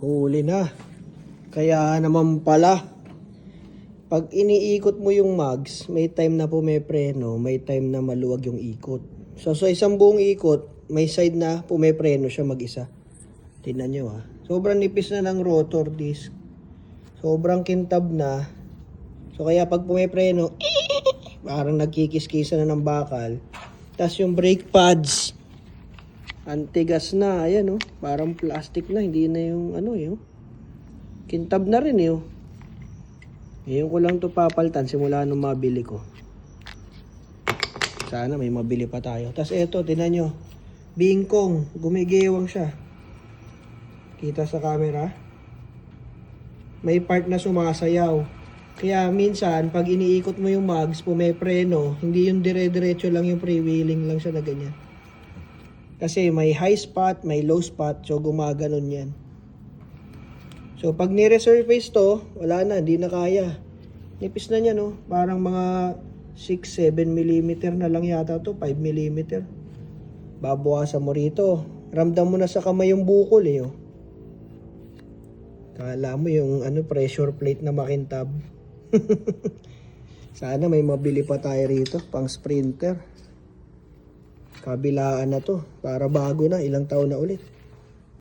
Huli na. Kaya naman pala, pag iniikot mo yung mags, may time na pumepreno, may time na maluwag yung ikot. So sa isang buong ikot, may side na pumepreno siya mag-isa. Tingnan nyo ha. Sobrang nipis na ng rotor disc. Sobrang kintab na. So kaya pag pumepreno, parang nagkikiskisa na ng bakal. Tapos yung brake pads, antigas na. Ayan oh, parang plastic na. Hindi na yung ano yun. Kintab na rin yun. Ngayon ko lang to papalitan simula nung mabili ko. Sana may mabili pa tayo. Tapos eto, tinan nyo. Bingkong, gumigewang siya. Kita sa camera. May part na sumasayaw. Kaya minsan, pag iniikot mo yung mags, pumepreno, hindi yung dire-diretso lang yung freewheeling lang siya na ganyan. Kasi may high spot, may low spot, so gumaganon yan. So pag ni-resurface to, wala na, hindi na kaya. Nipis na niya no, parang mga 6-7 mm na lang yata to, 5 mm. Babawasan mo rito. Ramdam mo na sa kamay yung bukol eh. Oh. Kala mo yung ano pressure plate na makintab. Sana may mabili pa tayo rito, pang sprinter. Kabilaan na to, para bago na, ilang taon na ulit.